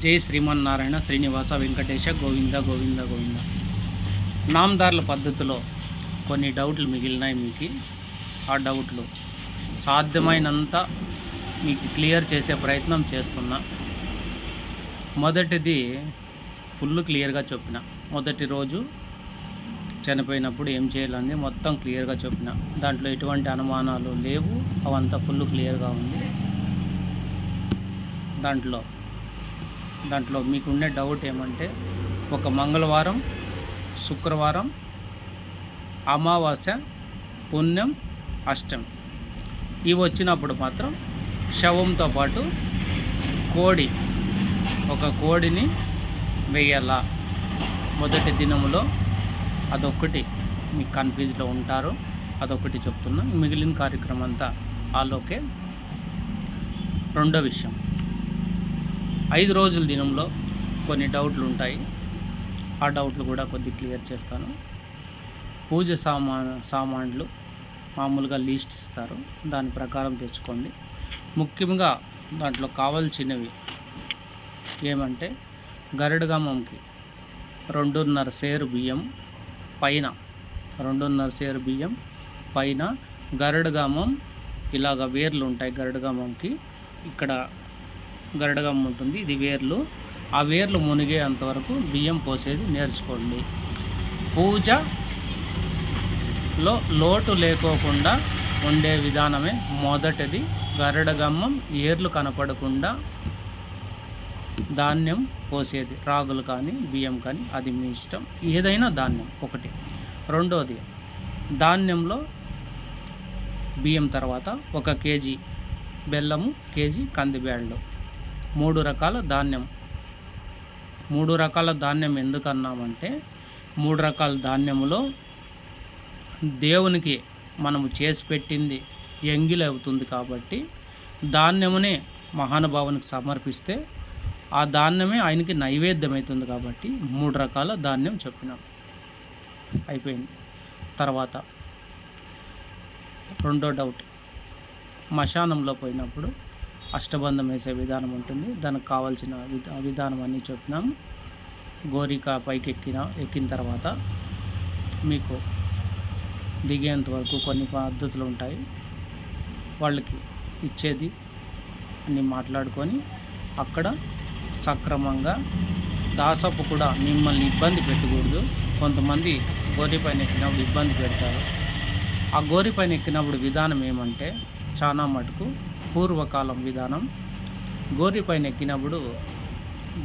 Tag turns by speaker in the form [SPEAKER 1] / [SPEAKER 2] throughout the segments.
[SPEAKER 1] జై శ్రీమన్నారాయణ శ్రీనివాస వెంకటేశ గోవింద గోవింద గోవింద. నామదారుల పద్ధతిలో కొన్ని డౌట్లు మిగిలినాయి మీకు. ఆ డౌట్లు సాధ్యమైనంత మీకు క్లియర్ చేసే ప్రయత్నం చేస్తున్నా. మొదటిది ఫుల్ క్లియర్గా చెప్పిన. మొదటి రోజు చనిపోయినప్పుడు ఏం చేయాలని మొత్తం క్లియర్గా చెప్పిన. దాంట్లో ఎటువంటి అనుమానాలు లేవు. అవంతా ఫుల్ క్లియర్గా ఉంది. దాంట్లో దాంట్లో మీకుండే డౌట్ ఏమంటే ఒక మంగళవారం శుక్రవారం అమావాస్య పుణ్యం అష్టమి. ఇవి వచ్చినప్పుడు మాత్రం శవంతో పాటు కోడి ఒక కోడిని వేయాల. మొదటి దినములో అదొక్కటి మీకు కన్ఫ్యూజ్లో ఉంటారు. అదొకటి చెప్తున్నా. మిగిలిన కార్యక్రమం అంతా ఆలోకే. రెండో విషయం. ఐదు రోజుల దినంలో కొన్ని డౌట్లు ఉంటాయి. ఆ డౌట్లు కూడా కొద్ది క్లియర్ చేస్తాను. పూజ సామాన్ సామాన్లు మామూలుగా లీస్ట్ ఇస్తారు. దాని ప్రకారం తెచ్చుకోండి. ముఖ్యంగా దాంట్లో కావాల్సినవి ఏమంటే గరుడగమ్మంకి రెండున్నర సేరు బియ్యం పైన రెండున్నర సేరు బియ్యం పైన గరుడగమం ఇలాగ వేర్లు ఉంటాయి గరుడగమ్మంకి ఇక్కడ గరడగమ్మ ఉంటుంది ఇది వేర్లు. ఆ వేర్లు మునిగేంత వరకు బియ్యం పోసేది నేర్చుకోండి. పూజలో లోటు లేకోకుండా ఉండే విధానమే మొదటిది. గరడగమ్మం ఏర్లు కనపడకుండా ధాన్యం పోసేది. రాగులు కానీ బియ్యం కానీ అది మీ ఇష్టం. ఏదైనా ధాన్యం ఒకటి. రెండోది ధాన్యంలో బియ్యం తర్వాత ఒక కేజీ బెల్లము కేజీ కందిబ్యాళ్ళు మూడు రకాల ధాన్యం. మూడు రకాల ధాన్యం ఎందుకన్నామంటే మూడు రకాల ధాన్యములో దేవునికి మనము చేసి పెట్టింది ఎంగిలి అవుతుంది కాబట్టి ధాన్యమునే మహానుభావునికి సమర్పిస్తే ఆ ధాన్యమే ఆయనకి నైవేద్యం అవుతుంది కాబట్టి మూడు రకాల ధాన్యం చెప్పినాం. అయిపోయింది. తర్వాత రెండో డౌట్. మశానంలో పోయినప్పుడు అష్టబంధం వేసే విధానం ఉంటుంది. దానికి కావాల్సిన విధా విధానం అన్నీ చెప్పినాం గోరిక పైకి ఎక్కిన ఎక్కిన తర్వాత మీకు దిగేంత వరకు కొన్ని పద్ధతులు ఉంటాయి. వాళ్ళకి ఇచ్చేది అన్నీ మాట్లాడుకొని అక్కడ సక్రమంగా దాసపు కూడా మిమ్మల్ని ఇబ్బంది పెట్టకూడదు. కొంతమంది గోరి పైన ఎక్కినప్పుడు ఇబ్బంది పెడతారు. ఆ గోరి పైన ఎక్కినప్పుడు విధానం ఏమంటే చాలా మటుకు పూర్వకాలం విధానం. గోరిపైన ఎక్కినప్పుడు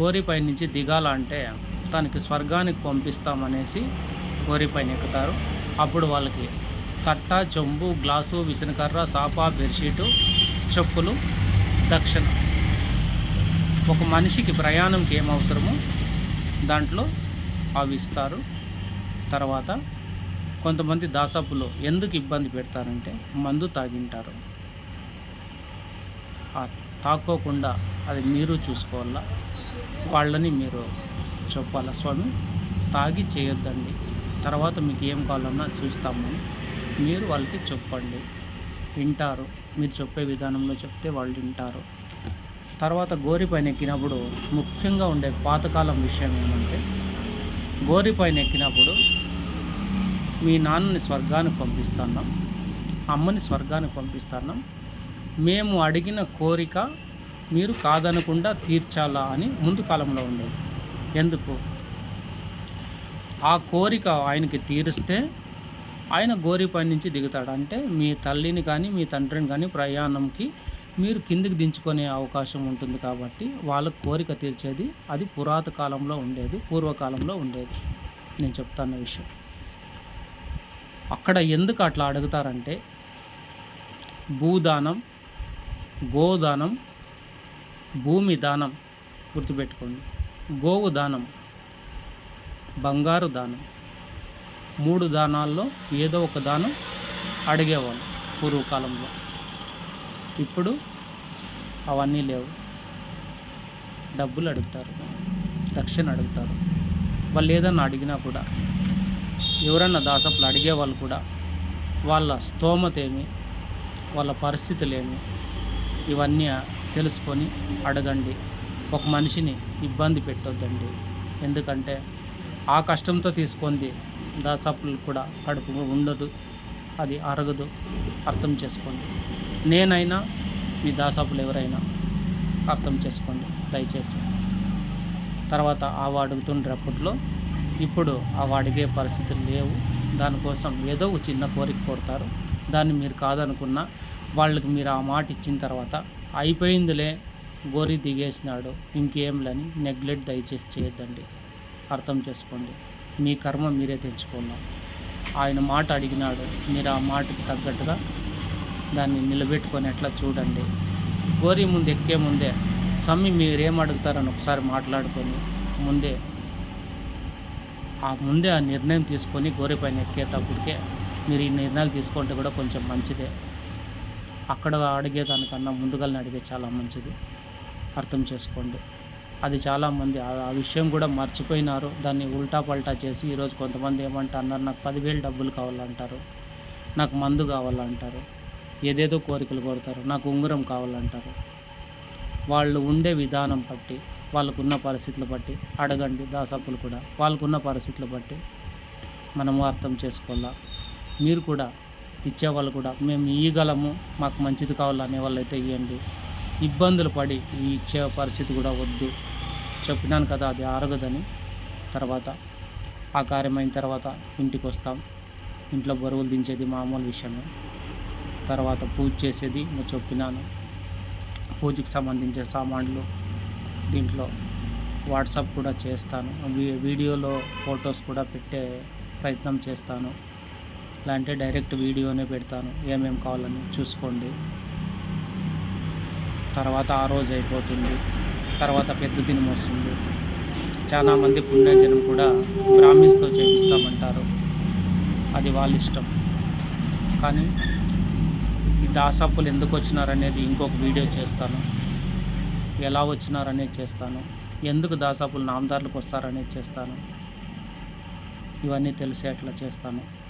[SPEAKER 1] గోరిపై నుంచి దిగాల అంటే తనకి స్వర్గానికి పంపిస్తామనేసి గోరిపైన ఎక్కుతారు అప్పుడు వాళ్ళకి కట్ట చెంబు గ్లాసు విసనకర్ర సాపా బెడ్షీటు చెప్పులు దక్షిణ. ఒక మనిషికి ప్రయాణంకి ఏం అవసరమో దాంట్లో అవి ఇస్తారు. తర్వాత కొంతమంది దాసపులు ఎందుకు ఇబ్బంది పెడతారంటే మందు తాగింటారు. తాక్కోకుండా అది మీరు చూసుకోవాలా? వాళ్ళని మీరు చెప్పాలా స్వామి తాగి చేయొద్దండి. తర్వాత మీకు ఏం కావాలన్నా చూస్తామని మీరు వాళ్ళకి చెప్పండి. వింటారు. మీరు చెప్పే విధానంలో చెప్తే వాళ్ళు వింటారు. తర్వాత గోరి పైన ఎక్కినప్పుడు ముఖ్యంగా ఉండే పాతకాలం విషయం ఏమంటే గోరి పైన ఎక్కినప్పుడు మీ నాన్నని స్వర్గానికి పంపిస్తున్నాం అమ్మని స్వర్గానికి పంపిస్తున్నాం మేము అడిగిన కోరిక మీరు కాదనకుండా తీర్చాలా అని ముందు కాలంలో ఉండేది. ఎందుకు? ఆ కోరిక ఆయనకి తీరిస్తే ఆయన గోరిపై నుంచి దిగుతాడు. అంటే మీ తల్లిని కానీ మీ తండ్రిని కానీ ప్రయాణంకి మీరు కిందికి దించుకునే అవకాశం ఉంటుంది కాబట్టి వాళ్ళ కోరిక తీర్చేది అది పురాత కాలంలో ఉండేది పూర్వకాలంలో ఉండేది. నేను చెప్తాను విషయం. అక్కడ ఎందుకు అట్లా అడుగుతారంటే భూదానం గోదానం భూమి దానం గుర్తుపెట్టుకోండి. గోవు దానం బంగారు దానం. మూడు దానాల్లో ఏదో ఒక దానం అడిగేవాళ్ళు పూర్వకాలంలో. ఇప్పుడు అవన్నీ లేవు. డబ్బులు అడుగుతారు దక్షిణ అడుగుతారు. వాళ్ళు ఏదన్నా అడిగినా కూడా ఎవరన్నా దాసపులు అడిగే వాళ్ళు కూడా వాళ్ళ స్తోమత ఏమి వాళ్ళ పరిస్థితులు ఏమి ఇవన్నీ తెలుసుకొని అడగండి. ఒక మనిషిని ఇబ్బంది పెట్టొద్దండి. ఎందుకంటే ఆ కష్టంతో తీసుకుంది దాసాపులు కూడా కడుపు ఉండదు. అది అరగదు. అర్థం చేసుకోండి. నేనైనా మీ దాసాపులు ఎవరైనా అర్థం చేసుకోండి. దయచేసి. తర్వాత ఆ అడుగుతుండ్రు అప్పట్లో ఇప్పుడు ఆ వాడిగే పరిస్థితులు లేవు. దానికోసం ఏదో ఒక చిన్న కోరిక కోరుతారు. దాన్ని మీరు కాదనుకున్నా వాళ్ళకి మీరు ఆ మాట ఇచ్చిన తర్వాత అయిపోయిందిలే గోరి దిగేసినాడు ఇంకేంలని నెగ్లెక్ట్ దయచేసి చేయొద్దండి. అర్థం చేసుకోండి. మీ కర్మ మీరే తెచ్చుకున్నాం ఆయన మాట అడిగినాడు మీరు ఆ మాటకి తగ్గట్టుగా దాన్ని నిలబెట్టుకొని ఎట్లా చూడండి. గోరి ముందు ఎక్కే ముందే సమ్మి మీరేం అడుగుతారని ఒకసారి మాట్లాడుకొని ముందే ఆ ముందే ఆ నిర్ణయం తీసుకొని గోరి పైన ఎక్కేటప్పటికే మీరు ఈ నిర్ణయాలు తీసుకుంటే కూడా కొంచెం మంచిదే. అక్కడ అడిగేదానికన్నా ముందుగానే అడిగే చాలా మంచిది. అర్థం చేసుకోండి. అది చాలామంది ఆ విషయం కూడా మర్చిపోయినారు. దాన్ని ఉల్టా పల్టా చేసి ఈరోజు కొంతమంది ఏమంటున్నారు నాకు పదివేలు డబ్బులు కావాలంటారు. నాకు మందు కావాలంటారు. ఏదేదో కోరికలు కోరుతారు. నాకు ఉంగరం కావాలంటారు. వాళ్ళు ఉండే విధానం బట్టి వాళ్ళకున్న పరిస్థితులు బట్టి అడగండి దాసప్పులు కూడా. వాళ్ళకున్న పరిస్థితులు బట్టి మనము అర్థం చేసుకోవాలా? మీరు కూడా ఇచ్చేవాళ్ళు కూడా. మేము ఇవ్వగలము మాకు మంచిది కావాలనే వాళ్ళు అయితే ఇవ్వండి ఇబ్బందులు పడి ఇచ్చే పరిస్థితి కూడా వద్దు. చెప్పినాను కదా అది ఆరగదని. తర్వాత ఆ కార్యం అయిన తర్వాత ఇంటికి వస్తాం. ఇంట్లో బరువులు దించేది మామూలు విషయమే. తర్వాత పూజ చేసేది నేను చెప్పినాను. పూజకి సంబంధించే సామాన్లు దీంట్లో వాట్సాప్ కూడా చేస్తాను. వీ- వీడియోలో ఫొటోస్ కూడా పెట్టే ప్రయత్నం చేస్తాను. లేదంటే డైరెక్ట్ వీడియోనే పెడతాను. ఏమేమి కావాలని చూసుకోండి. తర్వాత ఆ రోజు అయిపోతుంది. తర్వాత పెద్ద దినం వస్తుంది. చాలామంది పుణ్యజనం కూడా బ్రాహ్మిన్స్తో చేపిస్తామంటారు. అది వాళ్ళ ఇష్టం. కానీ ఈ దాసప్పులు ఎందుకు వచ్చినారనేది ఇంకొక వీడియో చేస్తాను. ఎలా వచ్చినారనేది చేస్తాను. ఎందుకు దాసాపులు నామదారులకు వస్తారనేది చేస్తాను. ఇవన్నీ తెలిసేట్లా చేస్తాను.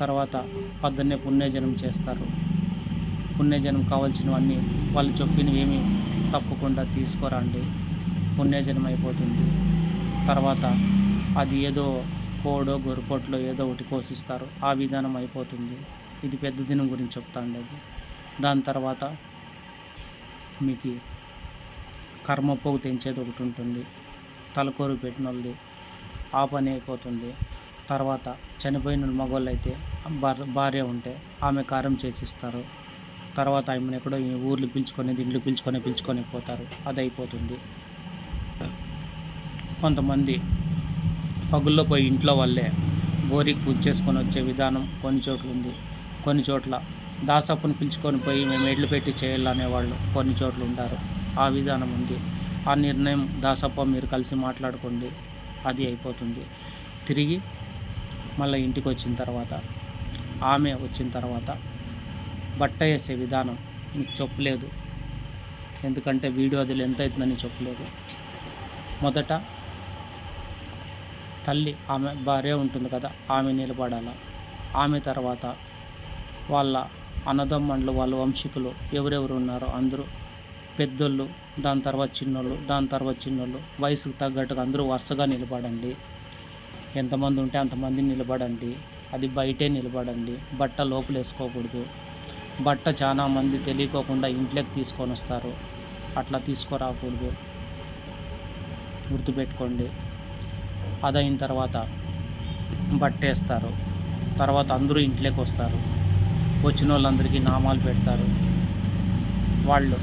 [SPEAKER 1] తర్వాత పొద్దున్నే పుణ్యజనం చేస్తారు. పుణ్యజనం కావాల్సినవన్నీ వాళ్ళు చెప్పినవేమి తప్పకుండా తీసుకురండి. పుణ్యజనం అయిపోతుంది తర్వాత అది ఏదో కోడో గొరపొట్లో ఏదో ఒకటి కోసిస్తారు. ఆ విధానం అయిపోతుంది. ఇది పెద్ద దినం గురించి చెప్తాండి అది. దాని తర్వాత మీకు కర్మ పోగు తెంచేది ఒకటి ఉంటుంది. తలకూరు పెట్టిన వాళ్ళది ఆ పని అయిపోతుంది. తర్వాత చనిపోయిన మగవాళ్ళు అయితే భార్య భార్య ఉంటే ఆమె కారం చేసిస్తారు. తర్వాత ఆమెను ఎక్కడో ఈ ఊర్లు పిలుచుకొని ఇండ్లు పిలుచుకొని పిలుచుకొని పోతారు. అది అయిపోతుంది కొంతమంది పగుల్లో పోయి ఇంట్లో వాళ్ళే గోరికి పూజ చేసుకొని వచ్చే విధానం కొన్ని చోట్ల ఉంది. కొన్ని చోట్ల దాసప్పును పిలుచుకొని పోయి మేము ఎడ్లు పెట్టి చేయాలనేవాళ్ళు కొన్ని చోట్ల ఉంటారు ఆ విధానం ఉంది. ఆ నిర్ణయం దాసప్ప మీరు కలిసి మాట్లాడుకోండి. అది అయిపోతుంది. తిరిగి మళ్ళీ ఇంటికి వచ్చిన తర్వాత ఆమె వచ్చిన తర్వాత బట్ట వేసే విధానం నీకు చెప్పలేదు. ఎందుకంటే వీడియో అది ఎంత అవుతుందని చెప్పలేదు. మొదట తల్లి ఆమె భార్య ఉంటుంది కదా ఆమె నిలబడాల. ఆమె తర్వాత వాళ్ళ అన్నదమ్మండ్లు వాళ్ళ వంశీకులు ఎవరెవరు ఉన్నారో అందరూ పెద్దోళ్ళు దాని తర్వాత చిన్నోళ్ళు దాని తర్వాత చిన్నోళ్ళు వయసుకు తగ్గట్టుగా అందరూ వరుసగా నిలబడండి. ఎంతమంది ఉంటే అంతమంది నిలబడండి. అది బయటే నిలబడండి. బట్ట లోపల వేసుకోకూడదు బట్ట చాలా మంది తెలియకోకుండా ఇంట్లోకి తీసుకొని వస్తారు. అట్లా తీసుకురాకూడదు. గుర్తుపెట్టుకోండి. అదైన తర్వాత బట్టేస్తారు. తర్వాత అందరూ ఇంట్లోకి వస్తారు. వచ్చిన వాళ్ళందరికీ నామాలు పెడతారు. వాళ్ళు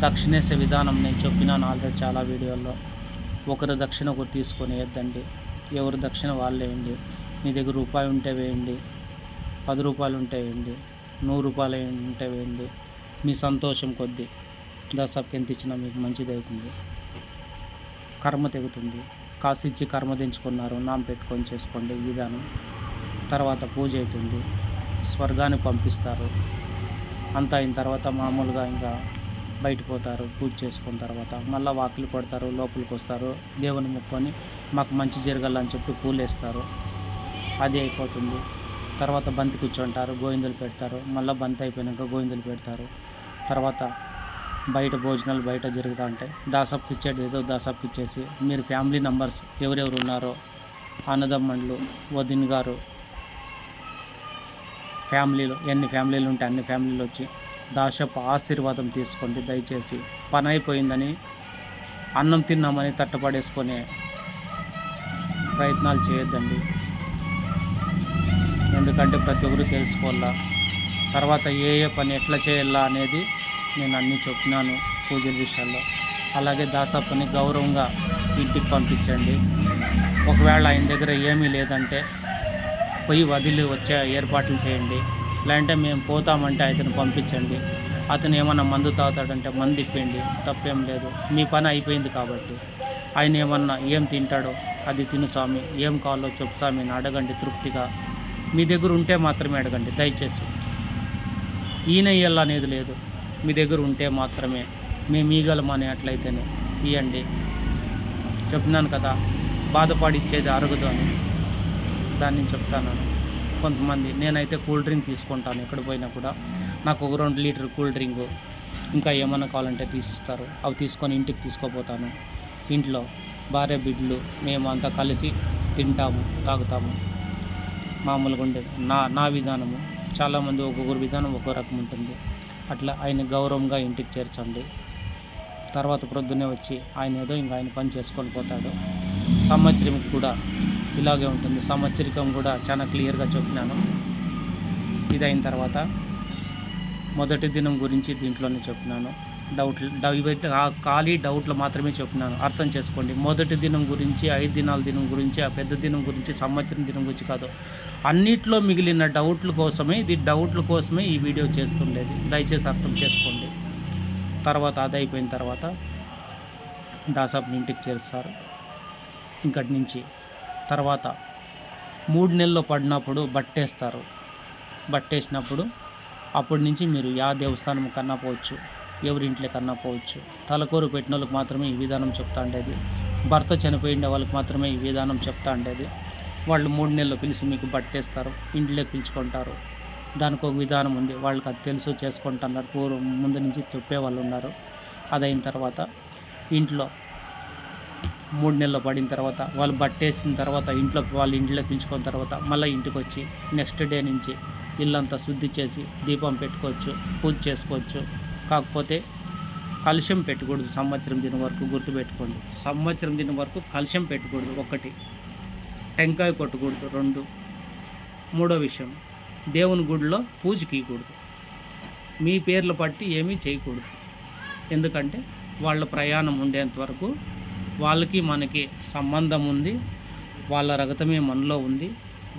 [SPEAKER 1] దక్షిణేసే విధానం నేను చెప్పినాను ఆల్రెడీ చాలా వీడియోల్లో. ఒకరు దక్షిణ ఒకరు తీసుకొని వేద్దండి ఎవరు దక్షిణ వాళ్ళే వేయండి మీ దగ్గర రూపాయి ఉంటే వేయండి. పది రూపాయలు ఉంటే వేయండి. నూరు రూపాయలు ఉంటే వేయండి. మీ సంతోషం కొద్దీ దసప్కి ఎంత ఇచ్చినా మీకు మంచిది అవుతుంది. కర్మ తెగుతుంది. కాసు ఇచ్చి కర్మ దించుకున్నారు నామ పెట్టుకొని చేసుకోండి విధానం. తర్వాత పూజ అవుతుంది. స్వర్గానికి పంపిస్తారు. అంతా అయిన తర్వాత మామూలుగా ఇంకా బయటకు పోతారు పూజ చేసుకున్న తర్వాత మళ్ళీ వాకిలి కొడతారు లోపలికి వస్తారు. దేవుని ముక్కొని మాకు మంచి జరగాలని చెప్పి పూలు వేస్తారు అది అయిపోతుంది. తర్వాత బంతి కూర్చుంటారు గోవిందులు పెడతారు. మళ్ళీ బంతి అయిపోయినాక గోవిందులు పెడతారు. తర్వాత బయట భోజనాలు బయట జరుగుతూ ఉంటాయి దాసప్కి ఇచ్చేది ఏదో దాసప్కి ఇచ్చేసి మీరు ఫ్యామిలీ నంబర్స్ ఎవరెవరు ఉన్నారో అన్నదమ్మండ్లు వదిన్ గారు ఫ్యామిలీలో ఎన్ని ఫ్యామిలీలు ఉంటే అన్ని ఫ్యామిలీలు వచ్చి దాసప్ ఆశీర్వాదం తీసుకోండి దయచేసి. పని అయిపోయిందని అన్నం తిన్నామని తట్టపడేసుకునే ప్రయత్నాలు చేయొద్దండి. ఎందుకంటే ప్రతి ఒక్కరు తెలుసుకోవాలా తర్వాత ఏ ఏ పని ఎట్లా చేయాలా అనేది నేను అన్నీ చెప్పినాను పూజల విషయాల్లో. అలాగే దాసప్పని గౌరవంగా ఇంటికి పంపించండి. ఒకవేళ ఆయన దగ్గర ఏమీ లేదంటే పోయి వదిలి వచ్చే ఏర్పాట్లు చేయండి. లేదంటే మేము పోతామంటే అతను పంపించండి. అతను ఏమన్నా మందు తాగుతాడంటే మందు ఇప్పండి తప్పేం లేదు. మీ పని అయిపోయింది కాబట్టి. ఆయన ఏమన్నా ఏం తింటాడో అది తిను స్వామి. ఏం కావాలో చెప్పు స్వామి అడగండి తృప్తిగా. మీ దగ్గర ఉంటే మాత్రమే అడగండి దయచేసి. ఈయన అనేది లేదు. మీ దగ్గర ఉంటే మాత్రమే. మేము ఈగలం అనేట్లయితేనే ఇవ్వండి చెప్తున్నాను కదా బాధపడిచ్చేది అరగదు అని. దాన్ని చెప్తాను. కొంతమంది. నేనైతే కూల్ డ్రింక్ తీసుకుంటాను ఎక్కడ పోయినా కూడా. నాకు ఒక రెండు లీటర్ కూల్ డ్రింక్ ఇంకా ఏమన్నా కావాలంటే తీసిస్తారు. అవి తీసుకొని ఇంటికి తీసుకోపోతాను. ఇంట్లో భార్య బిడ్డలు మేము అంతా కలిసి తింటాము తాగుతాము. మామూలుగా ఉండేది నా నా విధానము. చాలామంది ఒక్కొక్కరు విధానం ఒక్కో రకం ఉంటుంది. అట్లా ఆయన గౌరవంగా ఇంటికి చేర్చండి. తర్వాత ప్రొద్దునే వచ్చి ఆయన ఏదో ఇంకా ఆయన పని చేసుకొని పోతాడు. సంవత్సరం కూడా ఇలాగే ఉంటుంది. సంవత్సరికం కూడా చాలా క్లియర్గా చెప్పినాను. ఇది అయిన తర్వాత మొదటి దినం గురించి దీంట్లోనే చెప్పినాను. డౌట్లు డైవర్ట్ ఆ ఖాళీ డౌట్లు మాత్రమే చెప్పినాను. అర్థం చేసుకోండి. మొదటి దినం గురించి ఐదు దినాల దినం గురించి ఆ పెద్ద దినం గురించి సంవత్సరం దినం గురించి కాదు. అన్నిట్లో మిగిలిన డౌట్ల కోసమే ఇది డౌట్ల కోసమే ఈ వీడియో చేస్తుండేది. దయచేసి అర్థం చేసుకోండి. తర్వాత అది అయిపోయిన తర్వాత దాసాపుని ఇంటికి చేరుస్తారు. ఇంకటి నుంచి తర్వాత మూడు నెలలు పడినప్పుడు బట్టేస్తారు. బట్టేసినప్పుడు అప్పటి నుంచి మీరు యా దేవస్థానం కన్నా పోవచ్చు ఎవరింట్లో కన్నా పోవచ్చు. తలకూరు పెట్టిన వాళ్ళకి మాత్రమే ఈ విధానం చెప్తా ఉండేది. భర్త చనిపోయిన వాళ్ళకి మాత్రమే ఈ విధానం చెప్తా ఉండేది. వాళ్ళు మూడు నెలలు పిలిచి మీకు బట్టేస్తారు ఇంట్లో పిలుచుకుంటారు. దానికి ఒక విధానం ఉంది. వాళ్ళకి అది తెలుసు చేసుకుంటున్నారు పూర్వం ముందు నుంచి చెప్పే వాళ్ళు ఉన్నారు. అదైన తర్వాత ఇంట్లో మూడు నెలలు పడిన తర్వాత వాళ్ళు బట్టేసిన తర్వాత ఇంట్లో వాళ్ళ ఇంట్లో పిలుచుకున్న తర్వాత మళ్ళీ ఇంటికి వచ్చి నెక్స్ట్ డే నుంచి ఇల్లంతా శుద్ధి చేసి దీపం పెట్టుకోవచ్చు పూజ చేసుకోవచ్చు. కాకపోతే కలుషం పెట్టకూడదు సంవత్సరం దిన వరకు గుర్తుపెట్టుకోండి. సంవత్సరం దిన వరకు కలుషం పెట్టకూడదు ఒకటి. టెంకాయ కొట్టకూడదు రెండు. మూడో విషయం దేవుని గుడిలో పూజకి ఇవ్వకూడదు మీ పేర్లు పట్టి ఏమీ చేయకూడదు. ఎందుకంటే వాళ్ళ ప్రయాణం ఉండేంత వరకు వాళ్ళకి మనకి సంబంధం ఉంది వాళ్ళ రగతమే మనలో ఉంది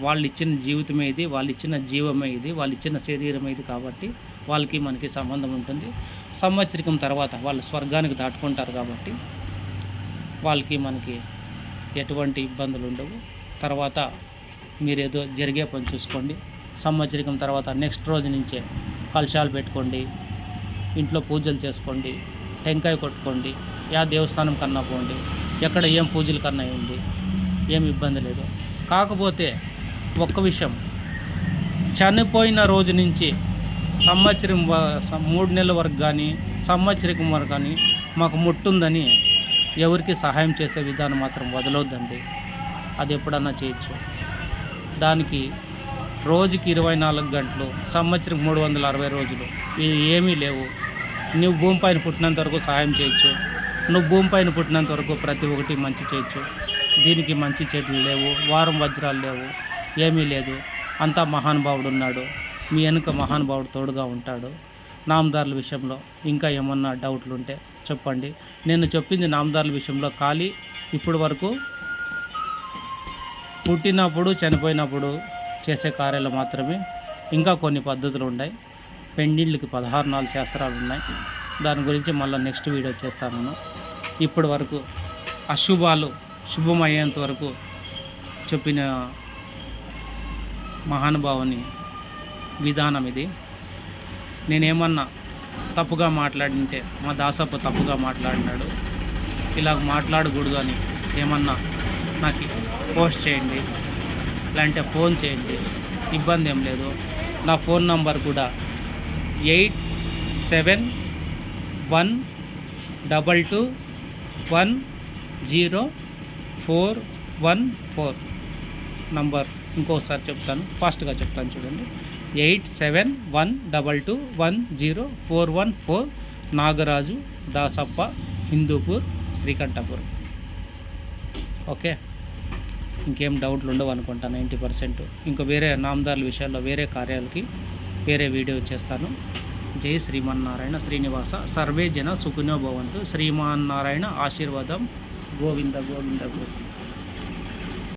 [SPEAKER 1] వాళ్ళు ఇచ్చిన జీవితమే ఇది వాళ్ళు ఇచ్చిన జీవమే ఇది వాళ్ళు ఇచ్చిన శరీరమే ఇది కాబట్టి వాళ్ళకి మనకి సంబంధం ఉంటుంది. సంవత్సరికం తర్వాత వాళ్ళు స్వర్గానికి దాటుకుంటారు కాబట్టి వాళ్ళకి మనకి ఎటువంటి ఇబ్బందులు ఉండవు. తర్వాత మీరేదో జరిగే పని చూసుకోండి. సంవత్సరికం తర్వాత నెక్స్ట్ రోజు నుంచే కలశాలు పెట్టుకోండి ఇంట్లో పూజలు చేసుకోండి. టెంకాయ కొట్టుకోండి యా దేవస్థానం కన్నా పోండి ఎక్కడ ఏం పూజలు కన్నా ఉంది ఏం ఇబ్బంది లేదు. కాకపోతే ఒక్క విషయం చనిపోయిన రోజు నుంచి సంవత్సరం మూడు నెలల వరకు కానీ సంవత్సరం వరకు కానీ మాకు ముట్టుందని ఎవరికి సహాయం చేసే విధానం మాత్రం వదలొద్దండి. అది ఎప్పుడన్నా చేయొచ్చు. దానికి రోజుకి ఇరవై నాలుగు గంటలు సంవత్సరం మూడు వందల అరవై రోజులు ఇవి ఏమీ లేవు. నువ్వు భూమిపైన పుట్టినంత వరకు సహాయం చేయొచ్చు. నువ్వు భూమిపైన పుట్టినంత వరకు ప్రతి ఒక్కటి మంచి చేయొచ్చు. దీనికి మంచి చెట్లు లేవు వారం వజ్రాలు లేవు ఏమీ లేదు. అంతా మహానుభావుడు ఉన్నాడు. మీ వెనుక మహానుభావుడు తోడుగా ఉంటాడు. నామదారుల విషయంలో ఇంకా ఏమన్నా డౌట్లు ఉంటే చెప్పండి. నేను చెప్పింది నామదారుల విషయంలో ఖాళీ. ఇప్పటి వరకు పుట్టినప్పుడు చనిపోయినప్పుడు చేసే కార్యాలు మాత్రమే. ఇంకా కొన్ని పద్ధతులు ఉన్నాయి. పెండిళ్ళకి పదహారు నాలుగు శాస్త్రాలు ఉన్నాయి. దాని గురించి మళ్ళీ నెక్స్ట్ వీడియో చేస్తాను ఇప్పటి వరకు అశుభాలు శుభమయ్యేంత వరకు చెప్పిన మహానుభావుని విధానం ఇది. నేనేమన్నా తప్పుగా మాట్లాడింటే మా దాసప్ప తప్పుగా మాట్లాడినాడు. ఇలా మాట్లాడకూడదు అని ఏమన్నా నాకు పోస్ట్ చేయండి. లేదంటే ఫోన్ చేయండి. ఇబ్బంది ఏం లేదు. నా ఫోన్ నంబర్ కూడా eight seven one double two one zero four one four number ఇంకోసారి చెప్తాను ఫాస్ట్గా చెప్తాను చూడండి. Eight seven one double two one zero four one four Nagaraju Dasappa Hindupur Srikanthapur. Okay? ఇంకేం డౌట్లు ఉండవు అనుకుంటా నైంటీ పర్సెంట్. ఇంకా వేరే నామదారుల విషయాల్లో వేరే కార్యాలకి వేరే వీడియో చేస్తాను. జై శ్రీమన్నారాయణ శ్రీనివాస. సర్వే జన సుఖినో భవంతు. శ్రీమన్నారాయణ ఆశీర్వాదం. గోవింద గోవింద గోవింద.